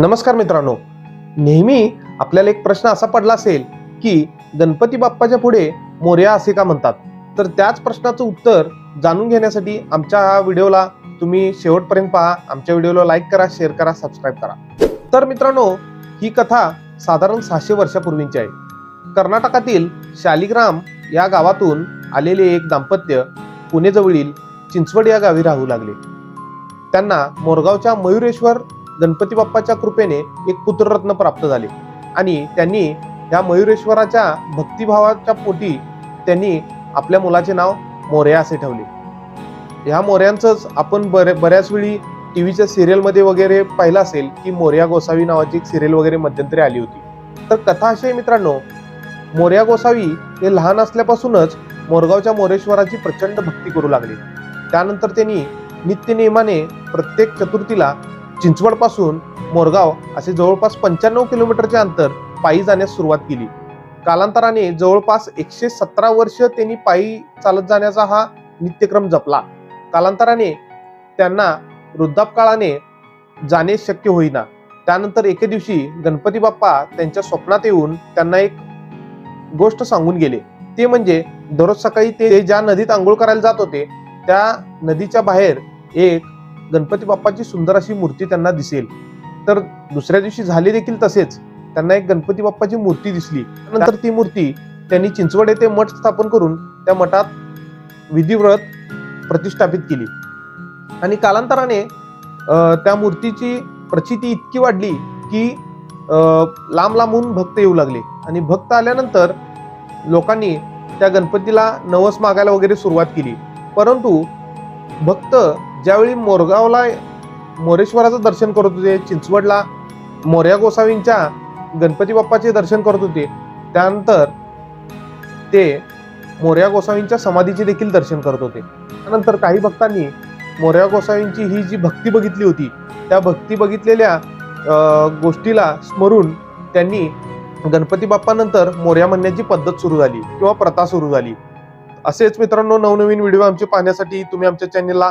नमस्कार मित्रांनो. नेहमी आपल्याला एक प्रश्न असा पडला असेल की गणपती बाप्पाच्या पुढे मोर्या असे का म्हणतात? तर त्याच प्रश्नाचं उत्तर जाणून घेण्यासाठी आमच्या हा व्हिडिओला तुम्ही शेवटपर्यंत पहा. आमच्या व्हिडिओला लाईक करा शेअर करा सबस्क्राईब करा. तर मित्रांनो ही कथा साधारण सहाशे वर्षापूर्वींची आहे. कर्नाटकातील शालिग्राम या गावातून आलेले एक दाम्पत्य पुणेजवळील चिंचवड या गावी राहू लागले. त्यांना मोरगावच्या मयुरेश्वर गणपती बाप्पाच्या कृपेने एक पुत्ररत्न प्राप्त झाले. आणि त्यांनी या मयुरेश्वराच्या भक्तिभावाच्या पोटी त्यांनी आपल्या मुलाचे नाव मोर्या असे ठेवले. ह्या मोर्यांचंच आपण बरे बऱ्याच वेळी टी व्हीच्या सिरियलमध्ये वगैरे पाहिलं असेल की मोर्या गोसावी नावाची एक सिरियल वगैरे मध्यंतरी आली होती. तर कथा अशी आहे मित्रांनो मोर्या गोसावी हे लहान असल्यापासूनच मोरगावच्या मोरेश्वराची प्रचंड भक्ती करू लागले. त्यानंतर त्यांनी नित्यनियमाने प्रत्येक चतुर्थीला चिंचवडपासून मोरगाव असे जवळपास पंच्याण्णव किलोमीटरचे अंतर पायी जाण्यास सुरुवात केली. कालांतराने जवळपास एकशे सतरा वर्ष त्यांनी पायी चालत जाण्याचा हा नित्यक्रम जपला. कालांतराने त्यांना वृद्धापकाळाने जाणे शक्य होईना. त्यानंतर एके दिवशी गणपती बाप्पा त्यांच्या स्वप्नात येऊन त्यांना एक गोष्ट सांगून गेले. ते म्हणजे दररोज सकाळी ते ज्या नदीत आंघोळ करायला जात होते त्या नदीच्या बाहेर एक गणपती बाप्पाची सुंदर अशी मूर्ती त्यांना दिसेल. तर दुसऱ्या दिवशी झाले देखील तसेच. त्यांना एक गणपती बाप्पाची मूर्ती दिसली. नंतर ती मूर्ती त्यांनी चिंचवड येथे मठ स्थापन करून त्या मठात विधिव्रत प्रतिष्ठापित केली. आणि कालांतराने त्या मूर्तीची प्रचिती इतकी वाढली की लांब लांबून भक्त येऊ लागले. आणि भक्त आल्यानंतर लोकांनी त्या गणपतीला नवस मागायला वगैरे सुरुवात केली. परंतु भक्त ज्यावेळी मोरगावला मोरेश्वराचं दर्शन करत होते चिंचवडला मोर्या गोसावींच्या गणपती बाप्पाचे दर्शन करत होते त्यानंतर ते मोर्या गोसावींच्या समाधीचे देखील दर्शन करत होते. त्यानंतर काही भक्तांनी मोर्या गोसावींची ही जी भक्ती बघितली होती त्या भक्ती बघितलेल्या गोष्टीला स्मरून त्यांनी गणपती बाप्पानंतर मोर्या म्हणण्याची पद्धत सुरू झाली किंवा प्रथा सुरू झाली. असेच मित्रांनो नवनवीन व्हिडिओ आमचे पाहण्यासाठी तुम्ही आमच्या चॅनेलला